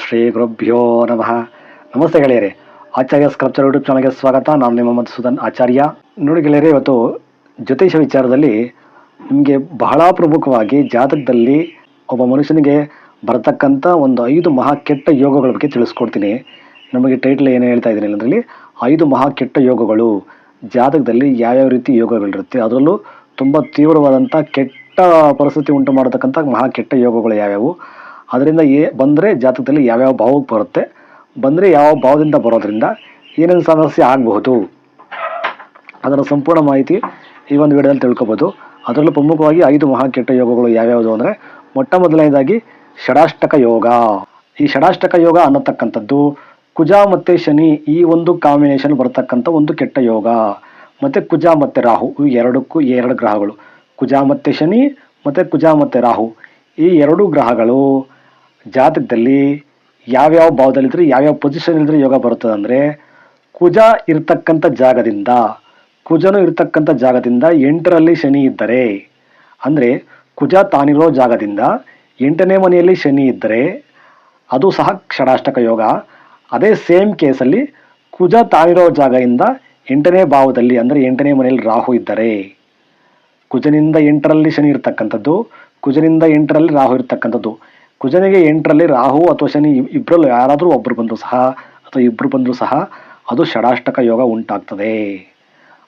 ಶ್ರೀ ಗುರುಭ್ಯೋ ನಮಃ. ನಮಸ್ತೆ ಗೆಳೆಯರೇ, ಆಚಾರ್ಯ ಸ್ಕ್ರಪ್ಚರ್ ಯೂಟ್ಯೂಬ್ ಚಾನಲ್ಗೆ ಸ್ವಾಗತ. ನಾನು ನಿಮ್ಮ ಮಧುಸೂದನ್ ಆಚಾರ್ಯ. ನೋಡಿ ಗೆಳೆಯರೇ, ಇವತ್ತು ಜ್ಯೋತಿಷ ವಿಚಾರದಲ್ಲಿ ನಿಮಗೆ ಬಹಳ ಪ್ರಮುಖವಾಗಿ ಜಾತಕದಲ್ಲಿ ಒಬ್ಬ ಮನುಷ್ಯನಿಗೆ ಬರತಕ್ಕಂಥ ಒಂದು ಐದು ಮಹಾ ಕೆಟ್ಟ ಯೋಗಗಳ ಬಗ್ಗೆ ತಿಳಿಸ್ಕೊಡ್ತೀನಿ. ನಮಗೆ ಟೈಟ್ಲ್ ಏನು ಹೇಳ್ತಾ ಇದ್ದೀನಿ ಅದರಲ್ಲಿ ಐದು ಮಹಾ ಕೆಟ್ಟ ಯೋಗಗಳು. ಜಾತಕದಲ್ಲಿ ಯಾವ್ಯಾವ ರೀತಿ ಯೋಗಗಳಿರುತ್ತೆ ಅದರಲ್ಲೂ ತುಂಬ ತೀವ್ರವಾದಂಥ ಕೆಟ್ಟ ಪರಿಸ್ಥಿತಿ ಉಂಟು ಮಾಡತಕ್ಕಂಥ ಮಹಾ ಕೆಟ್ಟ ಯೋಗಗಳು ಯಾವ್ಯಾವು ಅದರಿಂದ ಏ, ಬಂದರೆ ಜಾತಕದಲ್ಲಿ ಯಾವ್ಯಾವ ಭಾವಕ್ಕೆ ಬರುತ್ತೆ, ಬಂದರೆ ಯಾವ ಭಾವದಿಂದ ಬರೋದ್ರಿಂದ ಏನೇನು ಸಮಸ್ಯೆ ಆಗಬಹುದು. ಅದರ ಸಂಪೂರ್ಣ ಮಾಹಿತಿ ಈ ಒಂದು ವಿಡಿಯೋದಲ್ಲಿ ತಿಳ್ಕೊಬೋದು. ಅದರಲ್ಲೂ ಪ್ರಮುಖವಾಗಿ ಐದು ಮಹಾ ಕೆಟ್ಟ ಯೋಗಗಳು ಯಾವ್ಯಾವುದು ಅಂದರೆ ಮೊಟ್ಟ ಮೊದಲನೇದಾಗಿ ಷಡಾಷ್ಟಕ ಯೋಗ. ಈ ಷಡಾಷ್ಟಕ ಯೋಗ ಅನ್ನತಕ್ಕಂಥದ್ದು ಕುಜ ಮತ್ತು ಶನಿ ಈ ಒಂದು ಕಾಂಬಿನೇಷನ್ ಬರತಕ್ಕಂಥ ಒಂದು ಕೆಟ್ಟ ಯೋಗ. ಮತ್ತು ಕುಜ ಮತ್ತು ರಾಹು ಇವು ಎರಡಕ್ಕೂ ಈ ಎರಡು ಗ್ರಹಗಳು. ಕುಜ ಮತ್ತು ಶನಿ ಮತ್ತು ಕುಜ ಮತ್ತು ರಾಹು ಈ ಎರಡು ಗ್ರಹಗಳು. ಜಾತಕದಲ್ಲಿ ಯಾವ್ಯಾವ ಭಾವದಲ್ಲಿದ್ದರೆ ಯಾವ್ಯಾವ ಪೊಸಿಷನ್ ಇದ್ದರೆ ಯೋಗ ಬರುತ್ತದೆ ಅಂದರೆ, ಕುಜ ಇರತಕ್ಕಂಥ ಜಾಗದಿಂದ, ಕುಜನು ಇರತಕ್ಕಂಥ ಜಾಗದಿಂದ ಎಂಟರಲ್ಲಿ ಶನಿ ಇದ್ದರೆ, ಅಂದರೆ ಕುಜ ತಾನಿರೋ ಜಾಗದಿಂದ ಎಂಟನೇ ಮನೆಯಲ್ಲಿ ಶನಿ ಇದ್ದರೆ, ಅದು ಸಹ ಕ್ಷಣಾಷ್ಟಕ ಯೋಗ. ಅದೇ ಸೇಮ್ ಕೇಸಲ್ಲಿ ಕುಜ ತಾನಿರೋ ಜಾಗದಿಂದ ಎಂಟನೇ ಭಾವದಲ್ಲಿ, ಅಂದರೆ ಎಂಟನೇ ಮನೆಯಲ್ಲಿ ರಾಹು ಇದ್ದರೆ, ಕುಜನಿಂದ ಎಂಟರಲ್ಲಿ ಶನಿ ಇರ್ತಕ್ಕಂಥದ್ದು, ಕುಜನಿಂದ ಎಂಟರಲ್ಲಿ ರಾಹು ಇರ್ತಕ್ಕಂಥದ್ದು. ಕುಜನಿಗೆ ಎಂಟರಲ್ಲಿ ರಾಹು ಅಥವಾ ಶನಿ ಇಬ್ಬರಲ್ಲೂ ಯಾರಾದರೂ ಒಬ್ಬರು ಬಂದರೂ ಸಹ ಅಥವಾ ಇಬ್ಬರು ಬಂದರೂ ಸಹ ಅದು ಷಡಾಷ್ಟಕ ಯೋಗ ಉಂಟಾಗ್ತದೆ.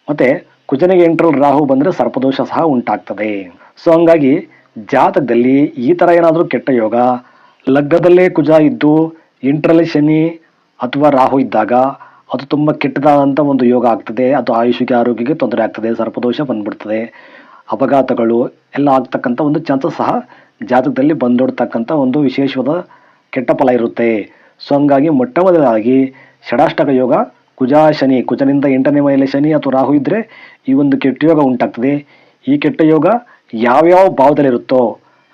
ಮತ್ತು ಕುಜನಿಗೆ ಎಂಟರಲ್ಲಿ ರಾಹು ಬಂದರೆ ಸರ್ಪದೋಷ ಸಹ ಉಂಟಾಗ್ತದೆ. ಸೊ ಹಂಗಾಗಿ ಜಾತಕದಲ್ಲಿ ಈ ಥರ ಏನಾದರೂ ಕೆಟ್ಟ ಯೋಗ, ಲಗ್ನದಲ್ಲೇ ಕುಜ ಇದ್ದು ಎಂಟರಲ್ಲಿ ಶನಿ ಅಥವಾ ರಾಹು ಇದ್ದಾಗ ಅದು ತುಂಬ ಕೆಟ್ಟದಾದಂಥ ಒಂದು ಯೋಗ ಆಗ್ತದೆ. ಅದು ಆಯುಷಿಗೆ ಆರೋಗ್ಯಕ್ಕೆ ತೊಂದರೆ ಆಗ್ತದೆ, ಸರ್ಪದೋಷ ಬಂದ್ಬಿಡ್ತದೆ. ಅಪಘಾತಗಳು ಎಲ್ಲ ಆಗ್ತಕ್ಕಂಥ ಒಂದು ಚಾನ್ಸಸ್ ಸಹ ಜಾತಕದಲ್ಲಿ ಬಂದೊಡ್ತಕ್ಕಂಥ ಒಂದು ವಿಶೇಷವಾದ ಕೆಟ್ಟ ಫಲ ಇರುತ್ತೆ. ಸೊ ಹಂಗಾಗಿ ಮೊಟ್ಟ ಮೊದಲಾಗಿ ಷಡಾಷ್ಟಕ ಯೋಗ, ಕುಜ ಶನಿ, ಕುಜನಿಂದ ಎಂಟನೇ ಮನೆಯಲ್ಲಿ ಶನಿ ಅಥವಾ ರಾಹು ಇದ್ದರೆ ಈ ಒಂದು ಕೆಟ್ಟ ಯೋಗ ಉಂಟಾಗ್ತದೆ. ಈ ಕೆಟ್ಟ ಯೋಗ ಯಾವ್ಯಾವ ಭಾವದಲ್ಲಿರುತ್ತೋ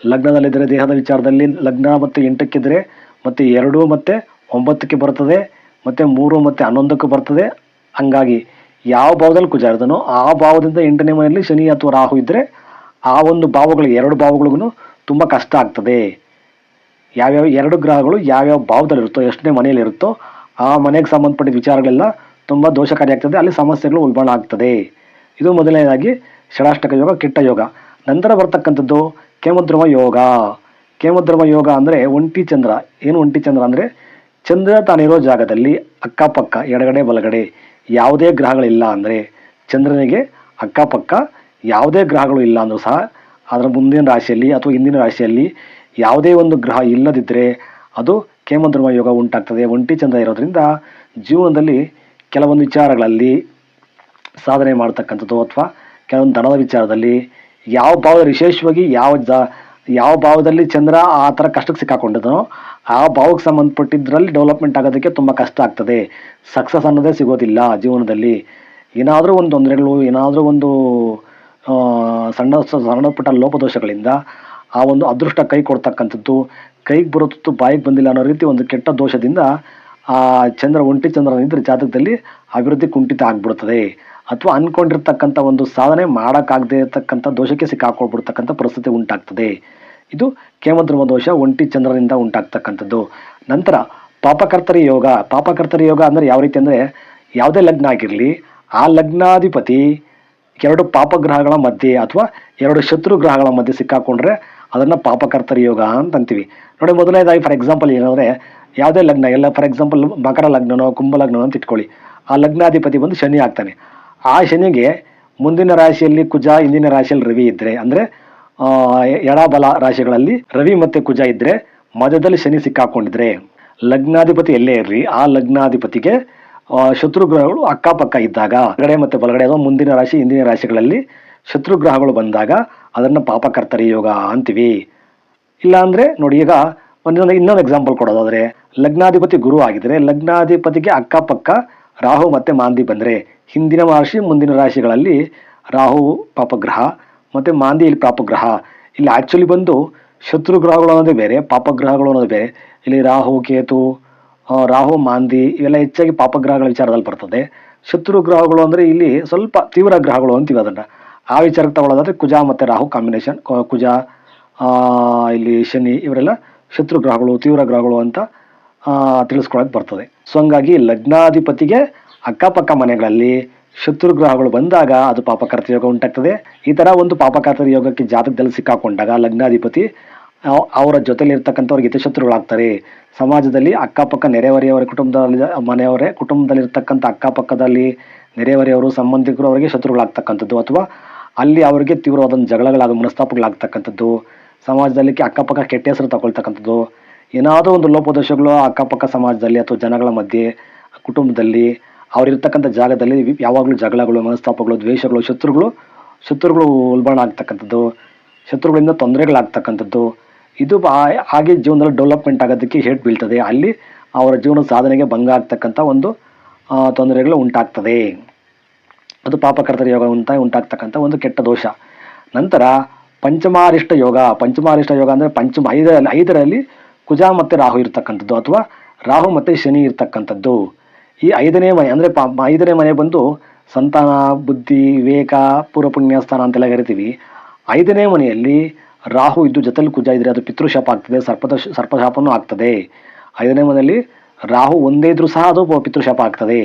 ಲಗ್ನದಲ್ಲಿದ್ದರೆ ದೇಹದ ವಿಚಾರದಲ್ಲಿ ಲಗ್ನ ಮತ್ತು ಎಂಟಕ್ಕಿದ್ರೆ ಮತ್ತು ಎರಡು ಮತ್ತು ಒಂಬತ್ತಕ್ಕೆ ಬರ್ತದೆ, ಮತ್ತು ಮೂರು ಮತ್ತು ಹನ್ನೊಂದಕ್ಕೆ ಬರ್ತದೆ. ಹಂಗಾಗಿ ಯಾವ ಭಾವದಲ್ಲಿ ಕುಜ ಇರ್ತಾನೋ ಆ ಭಾವದಿಂದ ಎಂಟನೇ ಮನೆಯಲ್ಲಿ ಶನಿ ಅಥವಾ ರಾಹು ಇದ್ದರೆ ಆ ಒಂದು ಭಾವಗಳಿಗೆ, ಎರಡು ಭಾವಗಳಿಗೂ ತುಂಬ ಕಷ್ಟ ಆಗ್ತದೆ. ಯಾವ್ಯಾವ ಎರಡು ಗ್ರಹಗಳು ಯಾವ್ಯಾವ ಭಾವದಲ್ಲಿರುತ್ತೋ ಎಷ್ಟನೇ ಮನೆಯಲ್ಲಿರುತ್ತೋ ಆ ಮನೆಗೆ ಸಂಬಂಧಪಟ್ಟ ವಿಚಾರಗಳೆಲ್ಲ ತುಂಬ ದೋಷಕಾರಿ ಆಗ್ತದೆ. ಅಲ್ಲಿ ಸಮಸ್ಯೆಗಳು ಉಲ್ಬಣ ಆಗ್ತದೆ. ಇದು ಮೊದಲನೇದಾಗಿ ಷಡಾಷ್ಟಕ ಯೋಗ, ಕೆಟ್ಟ ಯೋಗ. ನಂತರ ಬರ್ತಕ್ಕಂಥದ್ದು ಕೇಮದ್ರವ ಯೋಗ. ಕೇಮದ್ರವ ಯೋಗ ಅಂದರೆ ಒಂಟಿ ಚಂದ್ರ. ಏನು ಒಂಟಿ ಚಂದ್ರ ಅಂದರೆ, ಚಂದ್ರ ತಾನಿರೋ ಜಾಗದಲ್ಲಿ ಅಕ್ಕಪಕ್ಕ, ಎಡಗಡೆ, ಬಲಗಡೆ ಯಾವುದೇ ಗ್ರಹಗಳಿಲ್ಲ ಅಂದರೆ ಚಂದ್ರನಿಗೆ ಅಕ್ಕಪಕ್ಕ ಯಾವುದೇ ಗ್ರಹಗಳು ಇಲ್ಲ ಅಂದರೂ ಸಹ ಅದರ ಮುಂದಿನ ರಾಶಿಯಲ್ಲಿ ಅಥವಾ ಹಿಂದಿನ ರಾಶಿಯಲ್ಲಿ ಯಾವುದೇ ಒಂದು ಗ್ರಹ ಇಲ್ಲದಿದ್ದರೆ ಅದು ಕೇಮದ್ರಮ ಯೋಗ ಉಂಟಾಗ್ತದೆ. ಒಂಟಿ ಚಂದ್ರ ಇರೋದ್ರಿಂದ ಜೀವನದಲ್ಲಿ ಕೆಲವೊಂದು ವಿಚಾರಗಳಲ್ಲಿ ಸಾಧನೆ ಮಾಡ್ತಕ್ಕಂಥದ್ದು ಅಥವಾ ಕೆಲವೊಂದು ಧನದ ವಿಚಾರದಲ್ಲಿ ಯಾವ ಭಾವ ವಿಶೇಷವಾಗಿ ಯಾವ ಜ ಯಾವ ಭಾವದಲ್ಲಿ ಚಂದ್ರ ಆ ಥರ ಕಷ್ಟಕ್ಕೆ ಸಿಕ್ಕಾಕೊಂಡಿದ್ದಾನೋ ಆ ಭಾವಕ್ಕೆ ಸಂಬಂಧಪಟ್ಟಿದ್ರಲ್ಲಿ ಡೆವಲಪ್ಮೆಂಟ್ ಆಗೋದಕ್ಕೆ ತುಂಬ ಕಷ್ಟ ಆಗ್ತದೆ. ಸಕ್ಸಸ್ ಅನ್ನೋದೇ ಸಿಗೋದಿಲ್ಲ ಜೀವನದಲ್ಲಿ. ಏನಾದರೂ ಒಂದು ತೊಂದರೆಗಳು, ಏನಾದರೂ ಒಂದು ಸಣ್ಣ ಸಣ್ಣಪುಟ್ಟ ಲೋಪದೋಷಗಳಿಂದ ಆ ಒಂದು ಅದೃಷ್ಟ ಕೈ ಕೊಡ್ತಕ್ಕಂಥದ್ದು, ಕೈಗೆ ಬರೋ ತುತ್ತು ಬಾಯಿಗೆ ಬಂದಿಲ್ಲ ಅನ್ನೋ ರೀತಿ ಒಂದು ಕೆಟ್ಟ ದೋಷದಿಂದ ಆ ಚಂದ್ರ ಒಂಟಿ ಚಂದ್ರ ಇದ್ರೆ ಜಾತಕದಲ್ಲಿ ಅಭಿವೃದ್ಧಿ ಕುಂಠಿತ ಆಗ್ಬಿಡ್ತದೆ. ಅಥವಾ ಅನ್ಕೊಂಡಿರ್ತಕ್ಕಂಥ ಒಂದು ಸಾಧನೆ ಮಾಡೋಕ್ಕಾಗದೇ ಇರತಕ್ಕಂಥ ದೋಷಕ್ಕೆ ಸಿಕ್ಕಾಕೊಳ್ಬಿಡ್ತಕ್ಕಂಥ ಪರಿಸ್ಥಿತಿ ಉಂಟಾಗ್ತದೆ. ಇದು ಕೇಮಧ್ರುವ ದೋಷ, ಒಂಟಿ ಚಂದ್ರನಿಂದ ಉಂಟಾಗ್ತಕ್ಕಂಥದ್ದು. ನಂತರ ಪಾಪಕರ್ತರಿ ಯೋಗ. ಪಾಪಕರ್ತರಿ ಯೋಗ ಅಂದರೆ ಯಾವ ರೀತಿ ಅಂದರೆ ಯಾವುದೇ ಲಗ್ನ ಆಗಿರಲಿ, ಆ ಲಗ್ನಾಧಿಪತಿ ಎರಡು ಪಾಪಗ್ರಹಗಳ ಮಧ್ಯೆ ಅಥವಾ ಎರಡು ಶತ್ರು ಗ್ರಹಗಳ ಮಧ್ಯೆ ಸಿಕ್ಕಾಕೊಂಡ್ರೆ ಅದನ್ನು ಪಾಪಕರ್ತರಿ ಯೋಗ ಅಂತ ಅಂತೀವಿ. ನೋಡಿ, ಮೊದಲನೇದಾಗಿ ಫಾರ್ ಎಕ್ಸಾಂಪಲ್ ಏನಂದರೆ ಯಾವುದೇ ಲಗ್ನ, ಎಲ್ಲ ಫಾರ್ ಎಕ್ಸಾಂಪಲ್ ಮಕರ ಲಗ್ನನೋ, ಕುಂಭ ಲಗ್ನನೋ ಅಂತ ಇಟ್ಕೊಳ್ಳಿ. ಆ ಲಗ್ನಾಧಿಪತಿ ಬಂದು ಶನಿ ಆಗ್ತಾನೆ. ಆ ಶನಿಗೆ ಮುಂದಿನ ರಾಶಿಯಲ್ಲಿ ಕುಜ ಹಿಂದಿನ ರಾಶಿಯಲ್ಲಿ ರವಿ ಇದ್ದರೆ ಅಂದರೆ ಎಡಬಲ ರಾಶಿಗಳಲ್ಲಿ ರವಿ ಮತ್ತು ಕುಜ ಇದ್ದರೆ ಮಧ್ಯದಲ್ಲಿ ಶನಿ ಸಿಕ್ಕಾಕೊಂಡಿದ್ರೆ, ಲಗ್ನಾಧಿಪತಿ ಎಲ್ಲೇ ಇರಲಿ, ಆ ಲಗ್ನಾಧಿಪತಿಗೆ ಶತ್ರು ಗ್ರಹಗಳು ಅಕ್ಕಪಕ್ಕ ಇದ್ದಾಗ ಎಡಗಡೆ ಮತ್ತು ಬಲಗಡೆ ಅಥವಾ ಮುಂದಿನ ರಾಶಿ ಹಿಂದಿನ ರಾಶಿಗಳಲ್ಲಿ ಶತ್ರು ಗ್ರಹಗಳು ಬಂದಾಗ, ಅದನ್ನು ಪಾಪಕರ್ತರಿ ಯೋಗ ಅಂತೀವಿ. ಇಲ್ಲ ಅಂದರೆ, ನೋಡಿ, ಈಗ ಒಂದೊಂದು ಇನ್ನೊಂದು ಎಕ್ಸಾಂಪಲ್ ಕೊಡೋದಾದ್ರೆ, ಲಗ್ನಾಧಿಪತಿ ಗುರು ಆಗಿದ್ರೆ, ಲಗ್ನಾಧಿಪತಿಗೆ ಅಕ್ಕಪಕ್ಕ ರಾಹು ಮತ್ತು ಮಾಂದಿ ಬಂದರೆ ಹಿಂದಿನ ರಾಶಿ ಮುಂದಿನ ರಾಶಿಗಳಲ್ಲಿ ರಾಹು ಪಾಪಗ್ರಹ ಮತ್ತು ಮಾಂದಿ ಇಲ್ಲಿ ಪಾಪಗ್ರಹ. ಇಲ್ಲಿ ಆ್ಯಕ್ಚುಲಿ ಬಂದು ಶತ್ರು ಗ್ರಹಗಳು ಅನ್ನೋದೇ ಬೇರೆ, ಪಾಪಗ್ರಹಗಳು ಅನ್ನೋದು ಬೇರೆ. ಇಲ್ಲಿ ರಾಹು, ಕೇತು ರಾಹು, ಮಾಂದಿ ಇವೆಲ್ಲ ಹೆಚ್ಚಾಗಿ ಪಾಪಗ್ರಹಗಳ ವಿಚಾರದಲ್ಲಿ ಬರ್ತದೆ. ಶತ್ರು ಗ್ರಹಗಳು ಅಂದರೆ ಇಲ್ಲಿ ಸ್ವಲ್ಪ ತೀವ್ರ ಗ್ರಹಗಳು ಅಂತೀವಿ ಅದನ್ನು ಆ ವಿಚಾರಕ್ಕೆ ತಗೊಳ್ಳೋದಾದ್ರೆ ಕುಜ ಮತ್ತು ರಾಹು ಕಾಂಬಿನೇಷನ್ ಕುಜ ಇಲ್ಲಿ ಶನಿ ಇವರೆಲ್ಲ ಶತ್ರು ಗ್ರಹಗಳು ತೀವ್ರ ಗ್ರಹಗಳು ಅಂತ ತಿಳಿಸ್ಕೊಳಕ್ಕೆ ಬರ್ತದೆ. ಸೊ ಹಂಗಾಗಿ ಲಗ್ನಾಧಿಪತಿಗೆ ಅಕ್ಕಪಕ್ಕ ಮನೆಗಳಲ್ಲಿ ಶತ್ರು ಗ್ರಹಗಳು ಬಂದಾಗ ಅದು ಪಾಪಕರ್ತ ಯೋಗ ಉಂಟಾಗ್ತದೆ. ಈ ತರ ಒಂದು ಪಾಪಕರ್ತರ ಯೋಗಕ್ಕೆ ಜಾತಕದಲ್ಲಿ ಸಿಕ್ಕಾಕೊಂಡಾಗ ಲಗ್ನಾಧಿಪತಿ ಅವರ ಜೊತೆಲಿ ಇರ್ತಕ್ಕಂಥವ್ರಿಗೆ ಹಿತಶತ್ರುಗಳಾಗ್ತಾರೆ ಸಮಾಜದಲ್ಲಿ ಅಕ್ಕಪಕ್ಕ ನೆರೆಹೊರೆಯವರ ಕುಟುಂಬದಲ್ಲಿ, ಮನೆಯವರೇ ಕುಟುಂಬದಲ್ಲಿ ಇರ್ತಕ್ಕಂಥ ಅಕ್ಕಪಕ್ಕದಲ್ಲಿ ನೆರೆಹೊರೆಯವರು, ಸಂಬಂಧಿಕರು ಅವರಿಗೆ ಶತ್ರುಗಳಾಗ್ತಕ್ಕಂಥದ್ದು ಅಥವಾ ಅಲ್ಲಿ ಅವರಿಗೆ ತೀವ್ರವಾದ ಜಗಳಗಳಾದ ಮನಸ್ತಾಪಗಳಾಗ್ತಕ್ಕಂಥದ್ದು. ಸಮಾಜದಲ್ಲಿ ಅಕ್ಕಪಕ್ಕ ಕೆಟ್ಟ ಹೆಸರು ತಗೊಳ್ತಕ್ಕಂಥದ್ದು. ಏನಾದರೂ ಒಂದು ಲೋಪದೋಷಗಳು ಅಕ್ಕಪಕ್ಕ ಸಮಾಜದಲ್ಲಿ ಅಥವಾ ಜನಗಳ ಮಧ್ಯೆ, ಕುಟುಂಬದಲ್ಲಿ, ಅವರಿರ್ತಕ್ಕಂಥ ಜಾಗದಲ್ಲಿ ಯಾವಾಗಲೂ ಜಗಳಗಳು, ಮನಸ್ತಾಪಗಳು, ದ್ವೇಷಗಳು, ಶತ್ರುಗಳು ಶತ್ರುಗಳು ಉಲ್ಬಣ ಆಗ್ತಕ್ಕಂಥದ್ದು ಶತ್ರುಗಳಿಂದ ತೊಂದರೆಗಳಾಗ್ತಕ್ಕಂಥದ್ದು, ಇದು ಹಾಗೆ ಜೀವನದಲ್ಲಿ ಡೆವಲಪ್ಮೆಂಟ್ ಆಗೋದಕ್ಕೆ ಹೇಟ್ ಬೀಳ್ತದೆ, ಅಲ್ಲಿ ಅವರ ಜೀವನ ಸಾಧನೆಗೆ ಭಂಗ ಆಗ್ತಕ್ಕಂಥ ಒಂದು ತೊಂದರೆಗಳು ಉಂಟಾಗ್ತದೆ. ಅದು ಪಾಪಕರ್ತರ ಯೋಗ ಅಂತ ಉಂಟಾಗ್ತಕ್ಕಂಥ ಒಂದು ಕೆಟ್ಟ ದೋಷ. ನಂತರ ಪಂಚಮಾರಿಷ್ಟ ಯೋಗ ಪಂಚಮಾರಿಷ್ಟ ಯೋಗ ಅಂದರೆ ಪಂಚಮ, ಐದರಲ್ಲಿ ಐದರಲ್ಲಿ ಕುಜ ಮತ್ತು ರಾಹು ಇರ್ತಕ್ಕಂಥದ್ದು ಅಥವಾ ರಾಹು ಮತ್ತು ಶನಿ ಇರ್ತಕ್ಕಂಥದ್ದು. ಈ ಐದನೇ ಮನೆ ಅಂದರೆ ಐದನೇ ಮನೆ ಬಂದು ಸಂತಾನ, ಬುದ್ಧಿ, ವಿವೇಕ ಪೂರ್ವ ಪುಣ್ಯ ಸ್ಥಾನ ಅಂತೆಲ್ಲ ಕರಿತೀವಿ. ಐದನೇ ಮನೆಯಲ್ಲಿ ರಾಹು ಇದ್ದು ಜೊತೆಲಿ ಕುಜ ಇದ್ದರೆ ಅದು ಪಿತೃಶಾಪ ಆಗ್ತದೆ, ಸರ್ಪದ ಸರ್ಪಶಾಪನೂ ಆಗ್ತದೆ. ಐದನೇ ಮನೆಯಲ್ಲಿ ರಾಹು ಒಂದೇ ಇದ್ದರೂ ಸಹ ಅದು ಪಿತೃಶಾಪ ಆಗ್ತದೆ.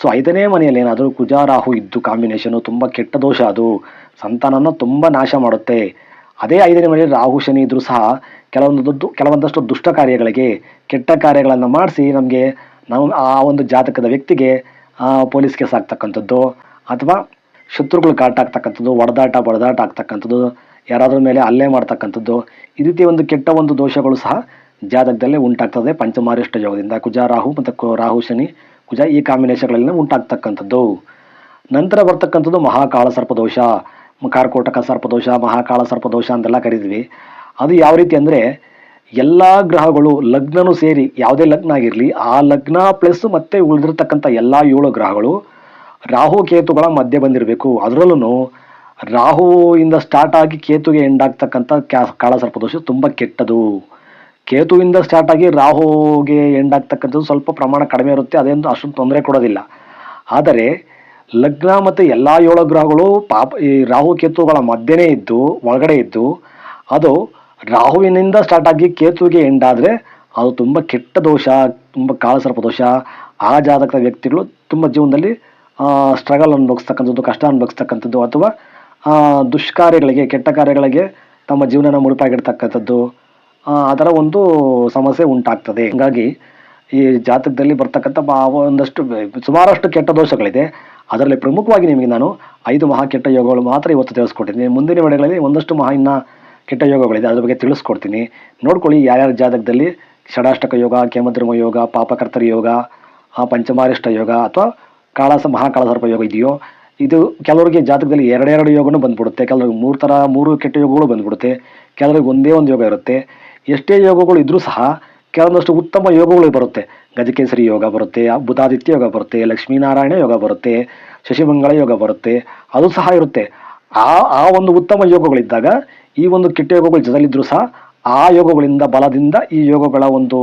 ಸೊ ಐದನೇ ಮನೆಯಲ್ಲಿ ಏನಾದರೂ ಕುಜ, ರಾಹು ಇದ್ದು ಕಾಂಬಿನೇಷನು ತುಂಬ ಕೆಟ್ಟ ದೋಷ ಅದು. ಸಂತಾನನ ತುಂಬ ನಾಶ ಮಾಡುತ್ತೆ. ಅದೇ ಐದನೇ ಮನೆಯಲ್ಲಿ ರಾಹು, ಶನಿ ಇದ್ದರೂ ಸಹ ಕೆಲವೊಂದು ಕೆಲವೊಂದಷ್ಟು ದುಷ್ಟ ಕಾರ್ಯಗಳಿಗೆ ಕೆಟ್ಟ ಕಾರ್ಯಗಳನ್ನು ಮಾಡಿಸಿ ನಮಗೆ ನಮ್ಮ ಆ ಒಂದು ಜಾತಕದ ವ್ಯಕ್ತಿಗೆ ಪೊಲೀಸ್ ಕೇಸ್ ಆಗ್ತಕ್ಕಂಥದ್ದು ಅಥವಾ ಶತ್ರುಗಳು ಕಾಟ ಆಗ್ತಕ್ಕಂಥದ್ದು ಒಡೆದಾಟ ಬಡದಾಟ ಆಗ್ತಕ್ಕಂಥದ್ದು, ಯಾರಾದ್ರ ಮೇಲೆ ಅಲ್ಲೇ ಮಾಡ್ತಕ್ಕಂಥದ್ದು, ಈ ರೀತಿ ಒಂದು ಕೆಟ್ಟ ಒಂದು ದೋಷಗಳು ಸಹ ಜಾತಕದಲ್ಲೇ ಉಂಟಾಗ್ತದೆ. ಪಂಚಮಾರಿಷ್ಟ ಯೋಗದಿಂದ ಕುಜ, ರಾಹು ಮತ್ತು ರಾಹು, ಶನಿ, ಕುಜ ಈ ಕಾಂಬಿನೇಷನ್ಗಳಲ್ಲಿ ಉಂಟಾಗ್ತಕ್ಕಂಥದ್ದು. ನಂತರ ಬರ್ತಕ್ಕಂಥದ್ದು ಮಹಾಕಾಳ ಸರ್ಪದೋಷ. ಕಾರ್ಕೋಟಕ ಸರ್ಪದೋಷ ಮಹಾಕಾಳ ಸರ್ಪದೋಷ ಅಂತೆಲ್ಲ ಕರಿತೀವಿ ಅದು ಯಾವ ರೀತಿ ಅಂದರೆ ಎಲ್ಲ ಗ್ರಹಗಳು ಲಗ್ನನೂ ಸೇರಿ ಯಾವುದೇ ಲಗ್ನ ಆಗಿರಲಿ, ಆ ಲಗ್ನ ಪ್ಲಸ್ ಮತ್ತೆ ಉಳಿದಿರ್ತಕ್ಕಂಥ ಎಲ್ಲ ಏಳು ಗ್ರಹಗಳು ರಾಹು, ಕೇತುಗಳ ಮಧ್ಯೆ ಬಂದಿರಬೇಕು. ಅದರಲ್ಲೂ ರಾಹುವಿಂದ ಸ್ಟಾರ್ಟ್ ಆಗಿ ಕೇತುಗೆ ಎಂಡ್ ಆಗ್ತಕ್ಕಂಥ ಕ್ಯಾ ಕಾಳ ಸರ್ಪದೋಷ ತುಂಬ ಕೆಟ್ಟದು. ಕೇತುವಿಂದ ಸ್ಟಾರ್ಟ್ ಆಗಿ ರಾಹುಗೆ ಎಂಡ್ ಆಗ್ತಕ್ಕಂಥದ್ದು ಸ್ವಲ್ಪ ಪ್ರಮಾಣ ಕಡಿಮೆ ಇರುತ್ತೆ, ಅದೇನು ಅಷ್ಟೊಂದು ತೊಂದರೆ ಕೊಡೋದಿಲ್ಲ. ಆದರೆ ಲಗ್ನ ಮತ್ತು ಎಲ್ಲ ಏಳು ಗ್ರಹಗಳು ಪಾಪ ಈ ರಾಹು ಕೇತುಗಳ ಮಧ್ಯನೇ ಇದ್ದು, ಒಳಗಡೆ ಇದ್ದು, ಅದು ರಾಹುವಿನಿಂದ ಸ್ಟಾರ್ಟ್ ಆಗಿ ಕೇತುವಿಗೆ ಎಂಡ್ ಆದರೆ ಅದು ತುಂಬ ಕೆಟ್ಟ ದೋಷ, ತುಂಬ ಕಾಳಸರ್ಪ ದೋಷ. ಆ ಜಾತಕದ ವ್ಯಕ್ತಿಗಳು ತುಂಬ ಜೀವನದಲ್ಲಿ ಸ್ಟ್ರಗಲ್ ಅನುಭವಿಸ್ತಕ್ಕಂಥದ್ದು, ಕಷ್ಟ ಅನುಭವಿಸ್ತಕ್ಕಂಥದ್ದು ಅಥವಾ ದುಷ್ಕಾರ್ಯಗಳಿಗೆ, ಕೆಟ್ಟ ಕಾರ್ಯಗಳಿಗೆ ತಮ್ಮ ಜೀವನನ ಮುಡುಪಾಗಿಡ್ತಕ್ಕಂಥದ್ದು ಆ ಥರ ಒಂದು ಸಮಸ್ಯೆ ಉಂಟಾಗ್ತದೆ. ಹೀಗಾಗಿ ಈ ಜಾತಕದಲ್ಲಿ ಬರ್ತಕ್ಕಂಥ ಒಂದಷ್ಟು, ಸುಮಾರಷ್ಟು ಕೆಟ್ಟ ದೋಷಗಳಿದೆ. ಅದರಲ್ಲಿ ಪ್ರಮುಖವಾಗಿ ನಿಮಗೆ ನಾನು ಐದು ಮಹಾ ಕೆಟ್ಟ ಯೋಗಗಳು ಮಾತ್ರ ಇವತ್ತು ತಿಳಿಸ್ಕೊಟ್ಟಿದ್ದೀನಿ. ಮುಂದಿನ ವೇಳೆಗಳಲ್ಲಿ ಒಂದಷ್ಟು ಮಹಾ ಇನ್ನ ಕೆಟ್ಟ ಯೋಗಗಳಿದೆ, ಅದ್ರ ಬಗ್ಗೆ ತಿಳಿಸ್ಕೊಡ್ತೀನಿ. ನೋಡ್ಕೊಳ್ಳಿ ಯಾರ್ಯಾರ ಜಾತಕದಲ್ಲಿ ಷಡಾಷ್ಟಕ ಯೋಗ, ಕೇಮದ್ರಮ ಯೋಗ, ಪಾಪಕರ್ತರ ಯೋಗ ಪಂಚಮಾರಿಷ್ಟ ಯೋಗ ಅಥವಾ ಕಾಳಸ, ಮಹಾಕಾಳಸರ್ಪ ಯೋಗ ಇದೆಯೋ, ಇದು ಕೆಲವರಿಗೆ ಜಾತಕದಲ್ಲಿ ಎರಡೆರಡು ಯೋಗನೂ ಬಂದ್ಬಿಡುತ್ತೆ. ಕೆಲವರಿಗೆ ಮೂರು ಥರ, ಮೂರು ಕೆಟ್ಟ ಯೋಗಗಳು ಬಂದ್ಬಿಡುತ್ತೆ. ಕೆಲವರಿಗೆ ಒಂದೇ ಒಂದು ಯೋಗ ಇರುತ್ತೆ. ಎಷ್ಟೇ ಯೋಗಗಳು ಇದ್ದರೂ ಸಹ ಕೆಲವೊಂದಷ್ಟು ಉತ್ತಮ ಯೋಗಗಳು ಬರುತ್ತೆ. ಗಜಕೇಸರಿ ಯೋಗ ಬರುತ್ತೆ, ಬುಧಾದಿತ್ಯ ಯೋಗ ಬರುತ್ತೆ, ಲಕ್ಷ್ಮೀನಾರಾಯಣ ಯೋಗ ಬರುತ್ತೆ, ಶಶಿಮಂಗಳ ಯೋಗ ಬರುತ್ತೆ, ಅದು ಸಹ ಇರುತ್ತೆ. ಆ ಆ ಒಂದು ಉತ್ತಮ ಯೋಗಗಳಿದ್ದಾಗ ಈ ಒಂದು ಕೆಟ್ಟ ಯೋಗಗಳು ಜೊತೆಲಿದ್ದರೂ ಸಹ ಆ ಯೋಗಗಳಿಂದ ಬಲದಿಂದ ಈ ಯೋಗಗಳ ಒಂದು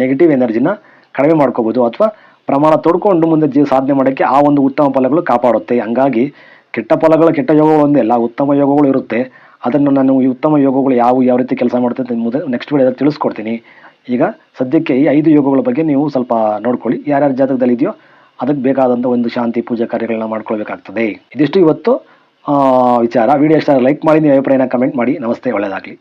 ನೆಗೆಟಿವ್ ಎನರ್ಜಿನ ಕಡಿಮೆ ಮಾಡ್ಕೋಬೋದು ಅಥವಾ ಪ್ರಮಾಣ ತೊಡ್ಕೊಂಡು ಮುಂದೆ ಜೀವ ಸಾಧನೆ ಮಾಡೋಕ್ಕೆ ಆ ಒಂದು ಉತ್ತಮ ಫಲಗಳು ಕಾಪಾಡುತ್ತೆ. ಹಂಗಾಗಿ ಕೆಟ್ಟ ಫಲಗಳು ಕೆಟ್ಟ ಯೋಗಗಳು ಒಂದೇ ಅಲ್ಲ, ಉತ್ತಮ ಯೋಗಗಳು ಇರುತ್ತೆ. ಅದನ್ನು ನಾನು ಈ ಉತ್ತಮ ಯೋಗಗಳು ಯಾವ ಯಾವ ರೀತಿ ಕೆಲಸ ಮಾಡುತ್ತೆ ನೆಕ್ಸ್ಟ್ ವಿಡಿಯೋದಲ್ಲಿ ತಿಳಿಸ್ಕೊಡ್ತೀನಿ. ಈಗ ಸದ್ಯಕ್ಕೆ ಈ ಐದು ಯೋಗಗಳ ಬಗ್ಗೆ ನೀವು ಸ್ವಲ್ಪ ನೋಡ್ಕೊಳ್ಳಿ. ಯಾರ್ಯಾರ ಜಾತಕದಲ್ಲಿ ಇದೆಯೋ ಅದಕ್ಕೆ ಬೇಕಾದಂಥ ಒಂದು ಶಾಂತಿ ಪೂಜಾ ಕಾರ್ಯಗಳನ್ನ ಮಾಡ್ಕೊಳ್ಬೇಕಾಗ್ತದೆ. ಇದಿಷ್ಟು ಇವತ್ತು ವಿಚಾರ. ವಿಡಿಯೋ ಇಷ್ಟ ಲೈಕ್ ಮಾಡಿ ನೀವು ಅಭಿಪ್ರಾಯನ ಕಮೆಂಟ್ ಮಾಡಿ. ನಮಸ್ತೆ ಒಳ್ಳೆಯದಾಗಲಿ